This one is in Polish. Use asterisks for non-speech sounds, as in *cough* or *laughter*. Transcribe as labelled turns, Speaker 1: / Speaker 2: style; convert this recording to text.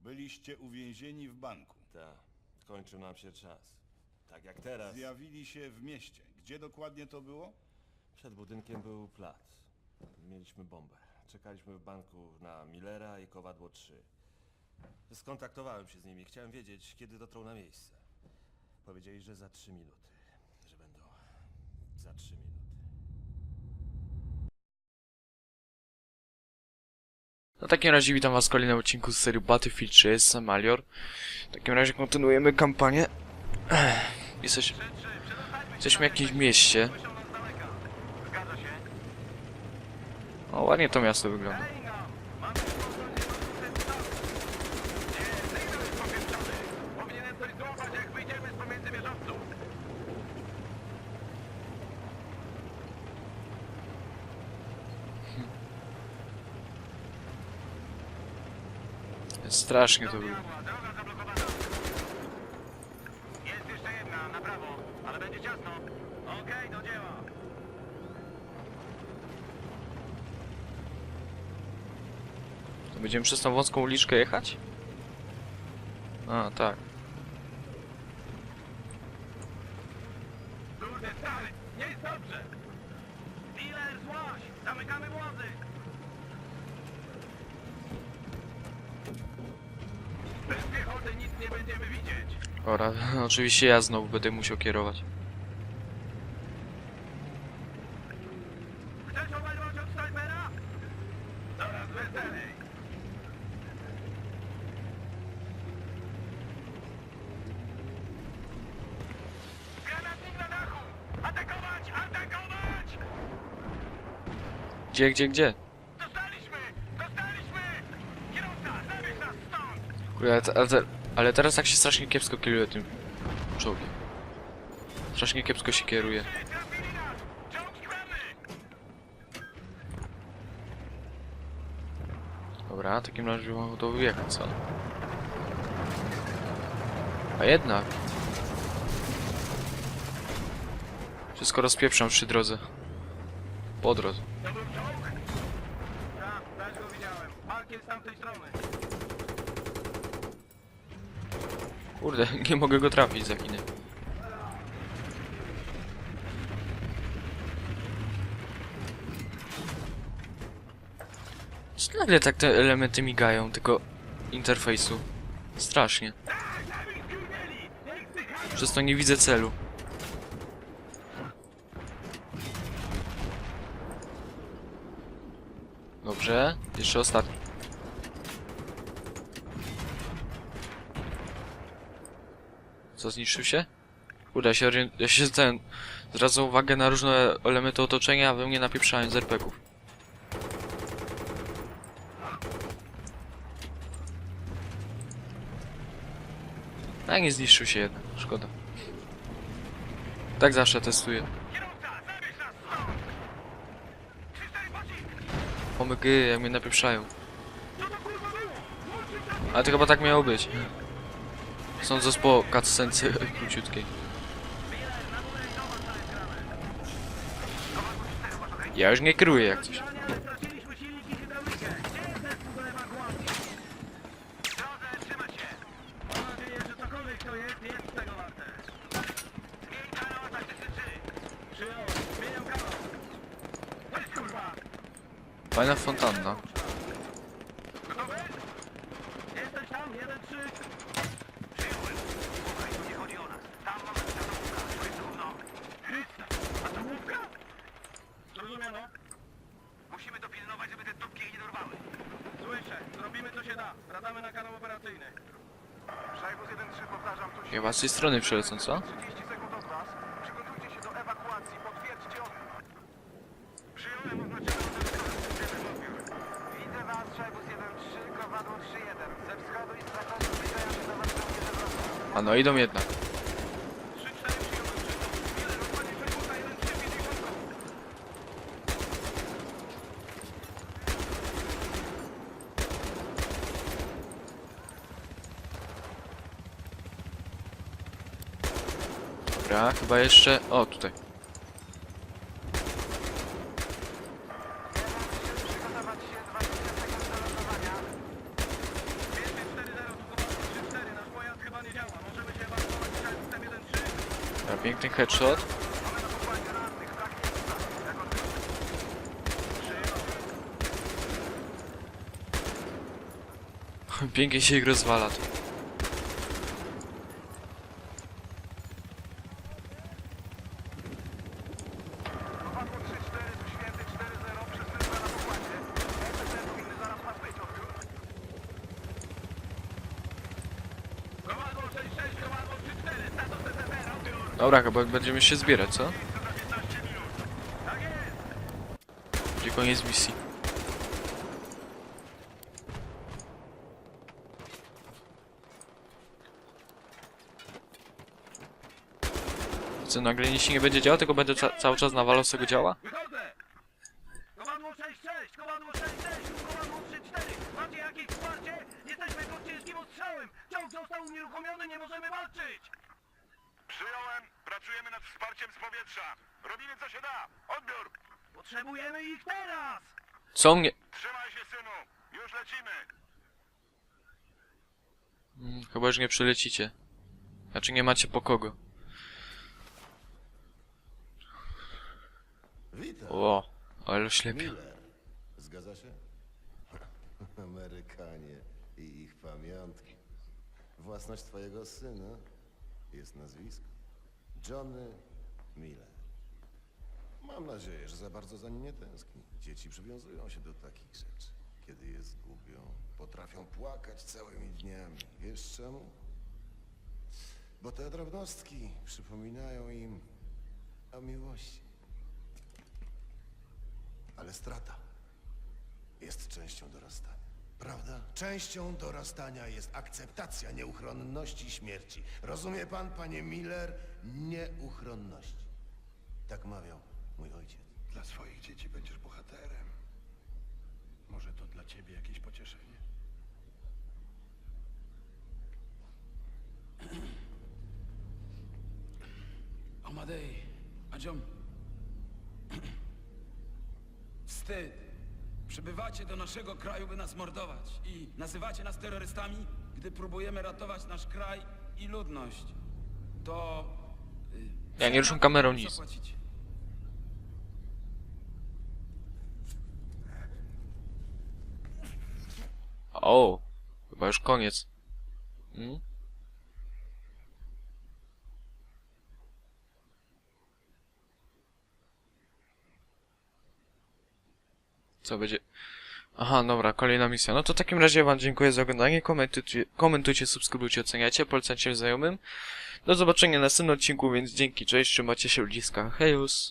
Speaker 1: Byliście uwięzieni w banku.
Speaker 2: Tak, kończył nam się czas. Tak jak teraz.
Speaker 1: Zjawili się w mieście. Gdzie dokładnie to było?
Speaker 2: Przed budynkiem był plac. Mieliśmy bombę. Czekaliśmy w banku na Millera i Kowadło 3. Skontaktowałem się z nimi. Chciałem wiedzieć, kiedy dotrą na miejsce. Powiedzieli, że za 3 minuty. Że będą za 3 minuty.
Speaker 3: W takim razie witam was w kolejnym odcinku z serii Battlefield 3, jestem. W takim razie kontynuujemy kampanię. Jesteś... Jesteśmy w jakimś mieście. O, ładnie to miasto wygląda. Strasznie to wygląda.
Speaker 4: Jest jeszcze jedna, na prawo, ale będzie ciasno. Okej, do dzieła.
Speaker 3: To będziemy przez tą wąską uliczkę jechać? A, tak.
Speaker 4: Kurde, stary, nie jest dobrze. Dealer, złaś, zamykamy. Bez piechoty nic nie będziemy widzieć.
Speaker 3: Ora, *laughs* oczywiście ja znowu będę musiał kierować. Gdzie, gdzie, gdzie?
Speaker 4: Dostaliśmy! Dostaliśmy! Nas!
Speaker 3: Kurde, ale, ale, te- ale teraz tak się strasznie kiepsko kieruje tym czołgiem. Strasznie kiepsko się kieruje. Dobra, w takim razie mam to wyjechać, co? A jednak. Wszystko rozpieprzam przy drodze. Po drodze
Speaker 4: czołg? Tak, też go z tamtej strony.
Speaker 3: Kurde, *laughs* nie mogę go trafić za chwilę. Co nagle tak te elementy migają, tylko interfejsu? Strasznie. Przez to nie widzę celu. Dobrze, jeszcze ostatni. Co zniszczył się? Kurde, ja się, ja się ten... Zwracam uwagę na różne elementy otoczenia, a wy mnie napieprzałem z RPGów. A nie zniszczył się jednak, szkoda. Tak zawsze testuję. Pomygy, jak mnie napieprzają. Ale to chyba tak miało być. Sądząc po cutscence króciutkiej. Ja już nie kieruję jak coś.
Speaker 4: Straciliśmy silnik i hydraulikę. Gdzie jest zespół do ewakuacji? W drodze, trzymaj się! Mam nadzieję, że cokolwiek to jest, jest tego warte. Zmień kanał taktyczny 3. Przyjąłem. Zmieniam kanał. Weź kurwa!
Speaker 3: Fajna fontanna.
Speaker 4: Gotowy? Jesteś tam, 1-3. Przyjąłem. Słuchaj, tu nie chodzi o nas. Tam mamy atomówka. To jest gówno. Chryste, atomówka? Zrozumiano? Musimy dopilnować, żeby te dupki jej nie dorwały. Słyszę. Zrobimy co się da. Wracamy na kanał operacyjny. Szajbus 1-3, powtarzam, tu
Speaker 3: Chyba z tej strony przylecą, co?
Speaker 4: 30 sekund od was. Przygotujcie się do ewakuacji. Potwierdźcie odbiór. Przyjąłem oznaczony systemem odbiór. Widzę was, Szajbus 1-3, kowadło 3-1. Ze wschodu i z zachodu zbliżają się do was żołnierze wroga.
Speaker 3: A no idą jednak. Dobra, chyba jeszcze... O, tutaj.
Speaker 4: Przygotować się 20 sekund do lądowania. 240, nasz pojazd chyba nie działa. Możemy się ewakuować przez system 1-3.
Speaker 3: Dobra, piękny headshot. *laughs* Pięknie się ich rozwala tu.
Speaker 4: Kowadło 3-4, tu święty 4-0, przestępstwa na pokładzie. SSN powinny zaraz was być, odbiór. Kowadło 6-6, kowadło 3-4, status SSN, odbiór.
Speaker 3: Dobra, chyba będziemy się zbierać, co?
Speaker 4: Miejsce za 15 minut. Jest.
Speaker 3: Będzie koniec misji. Co, nagle nic się nie będzie działo, tylko będę ca cały czas nawalał z tego działa?
Speaker 4: Wychodzę! Kowadło 6-6, kowadło 6-6, kowadło 3-4. Macie jakieś wsparcie? Jesteśmy pod ciężkim ostrzałem. Czołg został unieruchomiony, nie możemy walczyć.
Speaker 5: Przyjąłem. Pracujemy nad wsparciem z powietrza. Robimy co się da. Odbiór.
Speaker 4: Potrzebujemy ich teraz!
Speaker 3: Co mnie...
Speaker 5: Trzymaj się, synu. Już lecimy.
Speaker 3: Mm, Chyba już nie przylecicie. Znaczy nie macie po kogo.
Speaker 6: Witam.
Speaker 3: O, ale oślepia.
Speaker 6: Miller. Zgadza się? *laughs* Amerykanie i ich pamiątki. Własność twojego syna jest nazwisko. Johnny Miller. Mam nadzieję, że za bardzo za nim nie tęskni. Dzieci przywiązują się do takich rzeczy. Kiedy je zgubią, potrafią płakać całymi dniami. Wiesz czemu? Bo te drobnostki przypominają im o miłości. Ale strata jest częścią dorastania. Prawda? Częścią dorastania jest akceptacja nieuchronności śmierci. Rozumie pan, panie Miller? Nieuchronności. Tak mawiał mój ojciec.
Speaker 1: Dla swoich dzieci będziesz bohaterem. Może to dla ciebie jakieś pocieszenie?
Speaker 7: Amadei, Adziom. Wstyd. Przybywacie do naszego kraju, by nas mordować i nazywacie nas terrorystami, gdy próbujemy ratować nasz kraj i ludność. To... y,
Speaker 3: Ja nie ruszam kamerą nic.
Speaker 7: zapłacicie.
Speaker 3: O, chyba już koniec. Mm? Co będzie? Aha, dobra, kolejna misja. No to w takim razie wam dziękuję za oglądanie. Komentujcie, komentujcie subskrybujcie, oceniajcie, polecajcie znajomym. Do zobaczenia na następnym odcinku, więc dzięki, cześć, trzymacie się ludziska. Hejus!